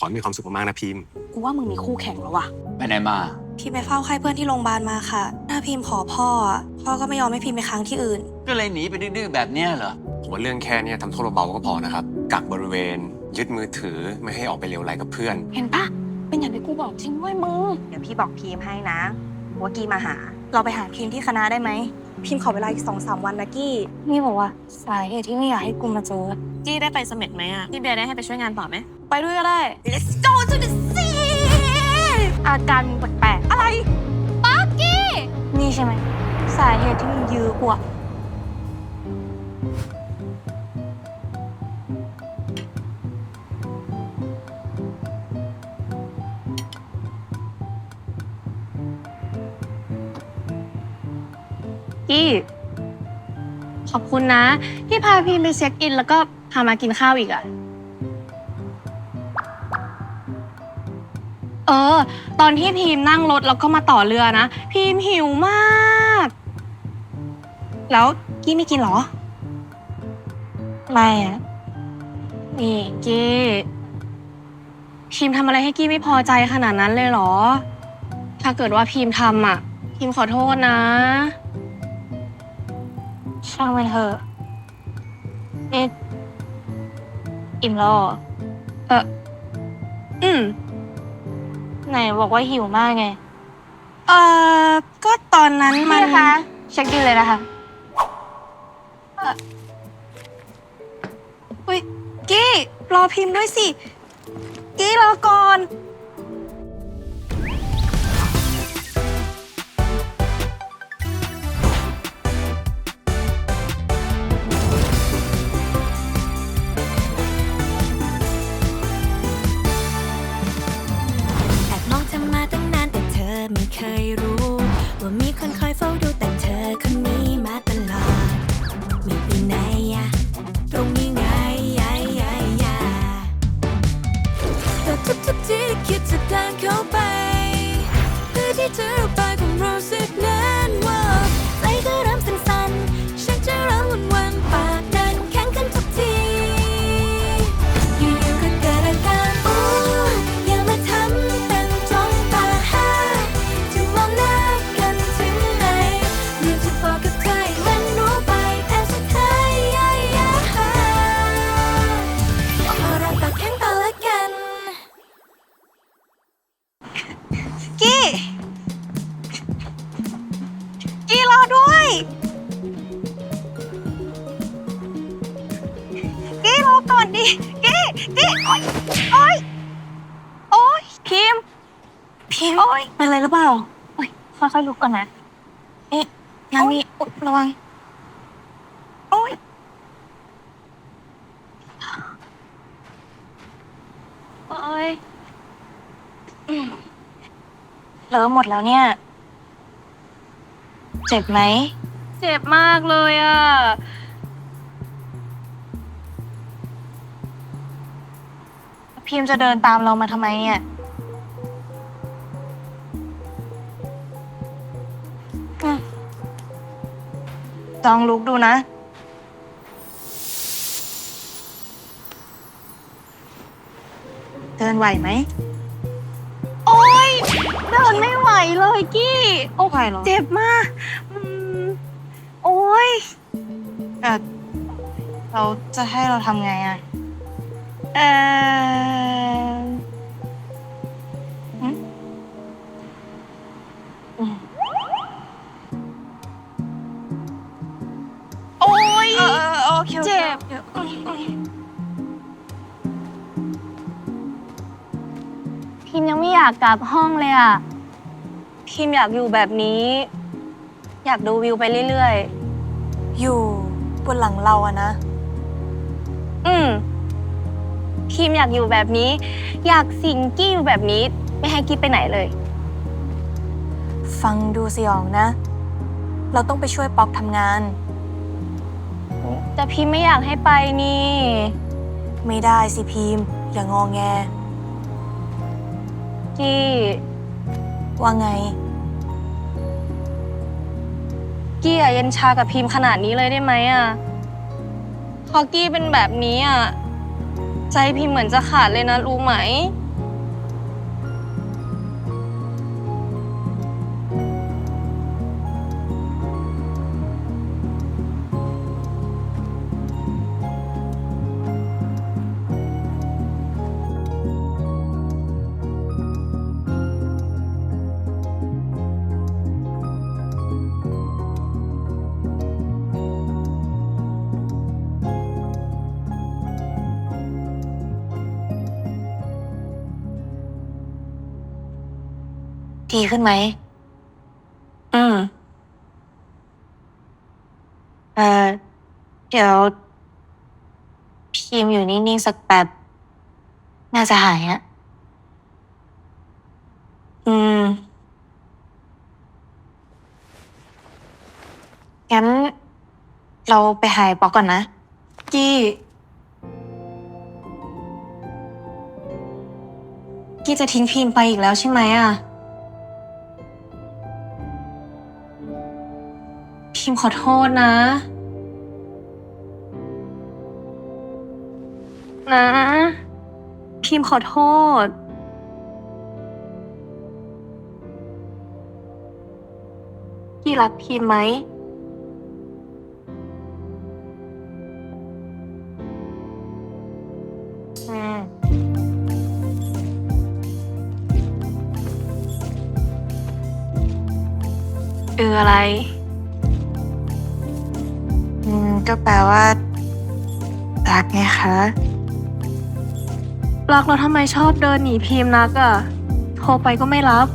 ขอให้มีความสุขมากๆนะพิมพ์ กูว่ามึงมีคู่แข่งแล้วว่ะ ไปไหนมา พี่ไปเฝ้าไข้เพื่อนที่โรงพยาบาลมาค่ะถ้าพิมพ์ขอพ่ออะพ่อก็ไม่ยอมให้พิมพ์ไปค้างที่อื่น ก็เลยหนีไปดื้อๆแบบเนี้ยเหรอ ผมว่าเรื่องแค่เนี้ยทำโทษเบาๆก็พอนะครับ กักบริเวณ ยึดมือถือไม่ให้ออกไปเลวไหลกับเพื่อน เห็นปะเป็นอย่างที่กูบอกจริงด้วยมึง เดี๋ยวพี่บอกพิมพ์ให้นะว่ากี้มาหา เราไปหาพิมพ์ที่คณะได้ไหม พิมพ์ขอเวลาอีกสองสามวันนะกี้ นี่บอกว่าสาเหตุที่ไม่อยากให้กูมาเจอ กี้ได้ไปเสม็ดไหมอะ พี่เบียร์ได้ให้ไปช่วยงานต่อไหม ไปด้วยก็ได้ Let's go to the sea อาการมึงแปลกๆอะไรนี่ใช่ไหม สาเหตุที่มึงยื้อกูอะกี้ ขอบคุณนะ ที่พาพี่ไปเช็คอิน แล้วก็พามากินข้าวอีกอะ เออ ตอนที่พีมนั่งรถแล้วก็มาต่อเรือนะ พีมหิวมาก แล้วกี้ไม่กินเหรอ ไม่อะนี่กี้พิมพ์ทำอะไรให้กี้ไม่พอใจขนาดนั้นเลยเหรอ ถ้าเกิดว่าพิมพ์ทำอะพิมพ์ขอโทษนะ ช่างมันเถอะเอ๊ะอิ่มแล้วเหรอ เออ อืม ไหนบอกว่าหิวมากไง เออก็ตอนนั้นมัพี่นนะคะเช็คบิลเลยนะคะ อุ้ยกี้รอพิมพ์ด้วยสิ กี้รอก่อน โอ๊ยเป็นอะไรหรือเปล่าโอ๊ยค่อยๆลุกก่อนนะ เอ๊ะงั้นนี่อุ๊ยระวังโอ๊ยโอ๊ยอืมเลอะหมดแล้วเนี่ย เจ็บไหม เจ็บมากเลยอะ พิมพ์จะเดินตามเรามาทำไมเนี่ย องลุกดูนะ เดินไหวไหม โอ๊ยเดินไม่ไหวเลยกี้ โอ้ไหวเหรอ เจ็บมากอืมโอ๊ย เออเราจะให้เราทำไงอะ เออากกลับห้องเลยอะพิมอยากอยู่แบบนี้ อยากดูวิวไปเรื่อยอยู่บนหลังเราอะนะ ๆ อืมพิมอยากอยู่แบบนี้ อยากสิงกี้อยู่แบบนี้ ไม่ให้กี้ไปไหนเลย ฟังดูสยองนะ เราต้องไปช่วยป๊อกทำงาน แต่พิมไม่อยากให้ไปนี่ ไม่ได้สิพิมพ์ อย่างงอแง กี้ ว่าไง กี้อย่าเย็นชากับพิมขนาดนี้เลยได้ไหมอะพอกี้เป็นแบบนี้อะใจพิมเหมือนจะขาดเลยนะรู้ไหม ดีขึ้นไหม อืม เออเดี๋ยว พิมพ์อยู่นิ่งๆสักแป๊บ น่าจะหายอะอืม งั้น เราไปหายปอกก่อนนะ กี้ กี้จะทิ้งพิมพ์ไปอีกแล้วใช่ไหมอะ ขอโทษนะ นะพิมขอโทษกี้รักพิมไหม อืม เอออะไร ก็แปลว่ารักไงคะรักแล้วทำไมชอบเดินหนีพิมพ์นักอะโทรไปก็ไม่รับ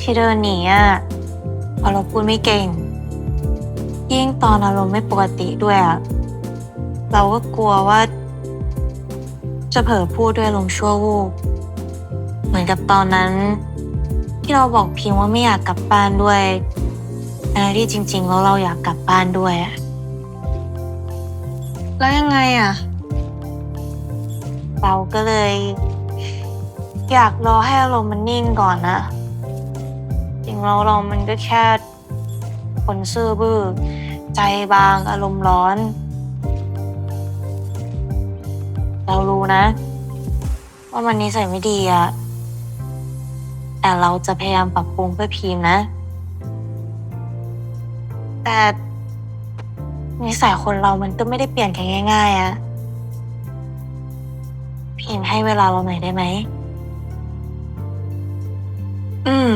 ที่เดินหนีอะเพราะเราพูดไม่เก่ง ยิ่งตอนอารมณ์ไม่ปกติด้วยอะเราก็กลัวว่า จะเผลอพูดด้วยอารมณ์ชั่ววูบ เหมือนกับตอนนั้น ที่เราบอกพิมว่าไม่อยากกลับบ้านด้วยทั้งที่จริงๆแล้วเราอยากกลับบ้านด้วยอะแล้วยังไงอะเราก็เลย อยากรอให้อารมณ์มันนิ่งก่อนนะจริงเราเรามันก็แค่คนซื่อบื้อใจบางอารมณ์ร้อน เรารู้นะ ว่ามันนิสัยไม่ดีอะ แต่เราจะพยายามปรับปรุงเพื่อพีมนะ แต่นิสัยคนเรามันก็ไม่ได้เปลี่ยนกันง่าย ๆอะพีมให้เวลาเราหน่อยได้ไหม อืม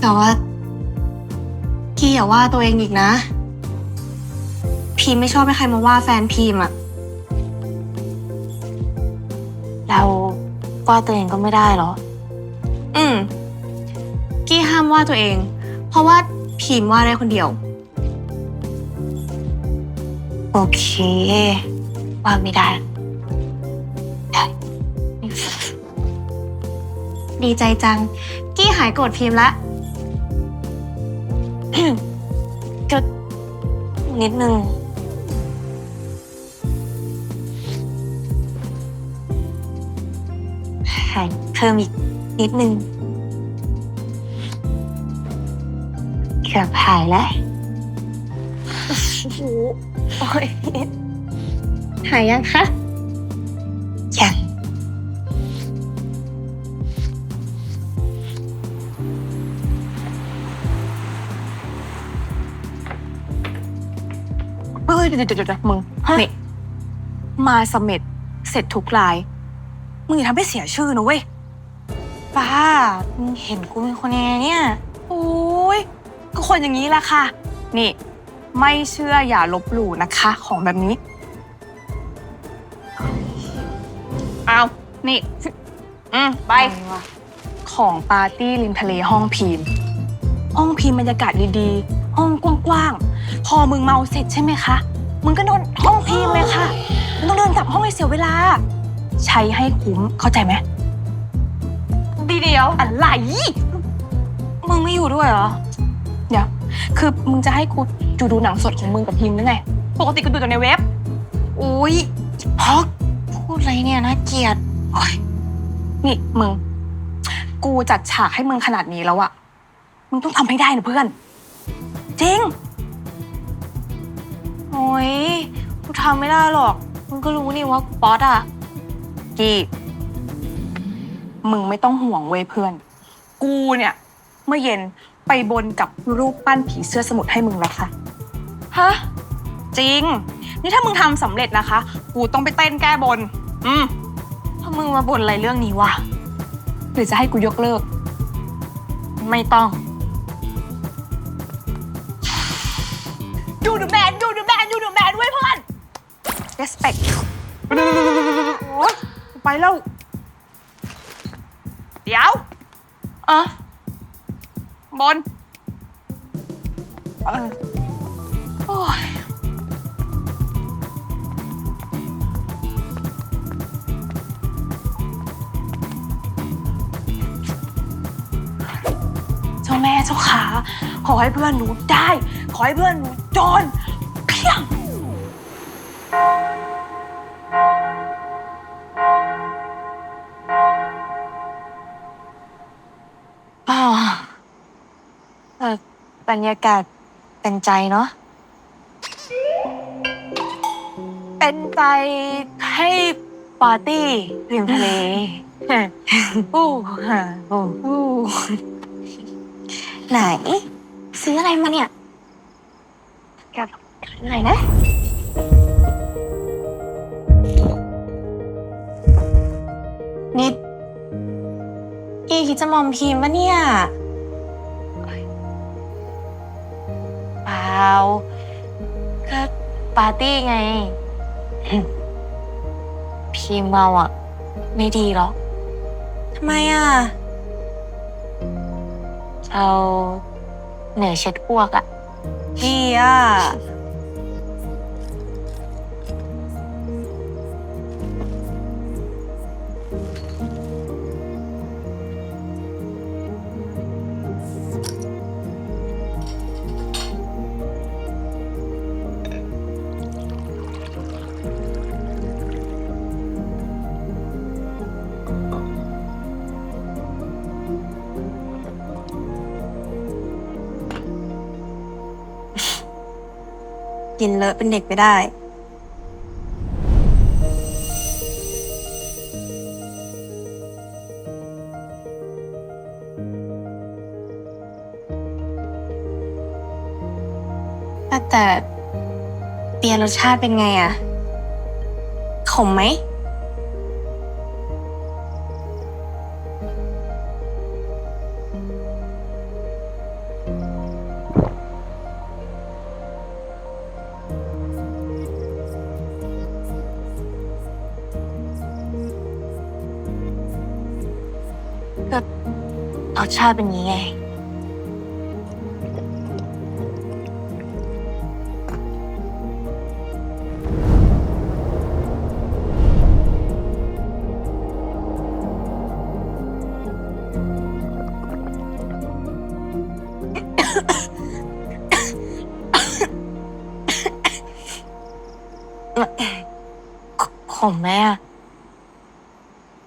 แต่ว่ากี้อย่าว่าตัวเองอีกนะพิมไม่ชอบให้ใครมาว่าแฟนพิมอะ ว่าตัวเองก็ไม่ได้หรอ อืม กี้ห้ามว่าตัวเอง เพราะว่าพิมพ์ว่าได้คนเดียว โอเค ว่าไม่ได้ดีใจจัง กี้หายโกรธพิมพ์ละ ก็นิดนึง เพิ่มอีกนิดนึงเกือบหายแล้วโอ้ยหายยังคะยังเฮ้ยเดี๋ยวเดี๋ยวเดี๋ยวมึงนี่มาสมเม็ดเสร็จทุกราย มึงอย่าทำให้เสียชื่อนะเว้ย ป้ามึงเห็นกูเป็นคนยังไงเนี่ยโอ้ยก็คนอย่างนี้แหละค่ะ นี่ ไม่เชื่ออย่าลบหลู่นะคะ ของแบบนี้ เอานี่ อืมไป ของปาร์ตี้ริมทะเลห้องพิมพ์ ห้องพิมพ์บรรยากาศดีๆ ห้องกว้างๆ พอมึงเมาเสร็จใช่ไหมคะ มึงก็นอนห้องพิมพ์เลยค่ะมึงต้องเดินกลับห้องให้เสียเวลา ใช้ให้คุ้มเข้าใจไหม ดีเดียวอะไรมึงไม่อยู่ด้วยเหรอ เดี๋ยว คือมึงจะให้กูดูดูหนังสดของมึงกับพิมพ์หรือไง ปกติกูดูแต่ในเว็บ อุ้ยพอกพูดอะไรเนี่ยน่าเกลียดโอ๊ยนี่มึง กูจัดฉากให้มึงขนาดนี้แล้วอะมึงต้องทำให้ได้นะเพื่อน จริง โอ้ยกูทำไม่ได้หรอก มึงก็รู้นี่ว่ากูป๊อตอะกี้ มึงไม่ต้องห่วงเว้ยเพื่อน กูเนี่ย เมื่อเย็นไปบนกับรูปปั้นผีเสื้อสมุทรให้มึงแล้วค่ะ ฮะ จริง นี่ถ้ามึงทำสำเร็จนะคะ กูต้องไปเต้นแก้บน อืมถ้ามึงมาบ่นอะไรเรื่องนี้วะ หรือจะให้กูยกเลิก ไม่ต้องยูดูแมนยูดูแมนยูดูแมนเว้ยเพื่อน respect โอ๊ยไปแล้วเดี๋ยว เออบนเออโอ้ยเจ้าแม่เจ้าขา ขอให้เพื่อนหนูได้ ขอให้เพื่อนหนูจนเพียง อ๋อเออบ รรยากาศเป็นใจเนาะ เป็นใจให้ปาร์ตี้ริมทะเล อู้ฮ่าอู้อู้ไหน ซื้ออะไรมาเนี่ย กับไหนนะ นิดกี้คิดจะมอมพิมพ์ปะเนี่ย เปล่าก็ปาร์ตี้ไงพิมพ์เมาอะ ไม่ดีหรอกทำไมอะเราเหนื่อยเช็ดอ้วกอะพี่อะ กินเลอะเป็นเด็กไปได้ แต่เบียร์รสชาติเป็นไงอะขมไหม สชาติเป็นอย่างนี้ไง ขมไหมอะ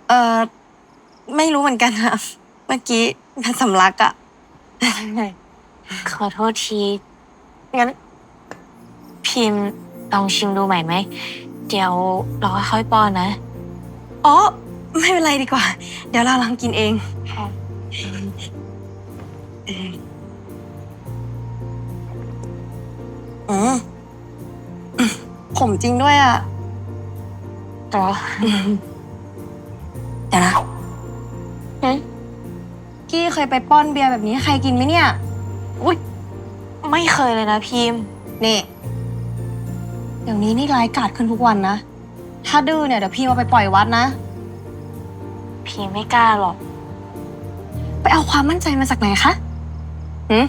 เออไม่รู้เหมือนกันอะ เมื่อกี้มันสำลักอะขอโทษที งั้น พิมพ์ลองชิมดูใหม่ไหม เดี๋ยวเราค่อยๆป้อนนะ อ๋อ ไม่เป็นไรดีกว่า เดี๋ยวเราลองกินเอง อืมขมจริงด้วยอะ ต่อ เดี๋ยวนะ กี้เคยไปป้อนเบียร์แบบนี้ให้ใครกินไหมเนี่ย อุ้ยไม่เคยเลยนะพิมพ์นี่เดี๋ยวนี้นี่ร้ายกาจขึ้นทุกวันนะ ถ้าดื้อเนี่ยเดี๋ยวพี่มาไปปล่อยวัดนะพี่ไม่กล้าหรอก ไปเอาความมั่นใจมาจากไหนคะหื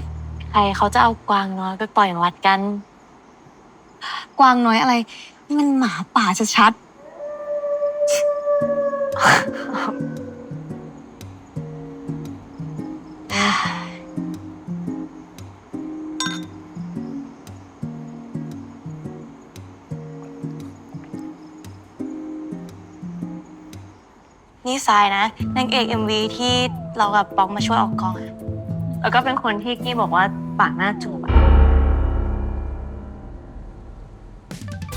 ใครเขาจะเอากวางน้อยไปปล่อยวัดกัน กวางน้อยอะไรนี่มันหมาป่าชัดนี่ ทรายนะนางเอก MV ที่เรากับป๊อกมาช่วยออกกองอะแล้วก็เป็นคนที่กี้บอกว่าปากหน้าจูบอะ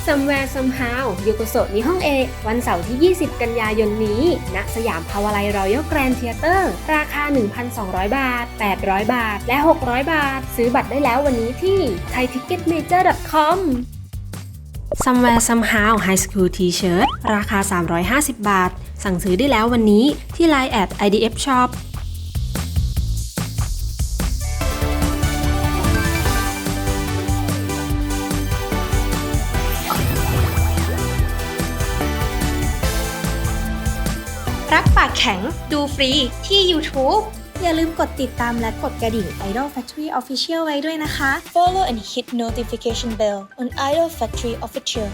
Somewhere Somehow ยโกโซนิห้องเอกวันเสาร์ที่ 20 กันยายนนี้ ณ สยามพาวาไลรอยัลแกรนด์เทเตอร์ ราคา 1,200 บาท 800 บาท และ 600 บาท ซื้อบัตรได้แล้ววันนี้ที่ thaiticketmajor.com Somewhere Somehow High School T-shirt ราคา 350 บาท สั่งซื้อได้แล้ววันนี้ที่ Line at IDF Shop รักปากแข็งดูฟรีที่ YouTube อย่าลืมกดติดตามและกดกระดิ่ง Idol Factory Official ไว้ด้วยนะคะ Follow and hit notification bell on Idol Factory Official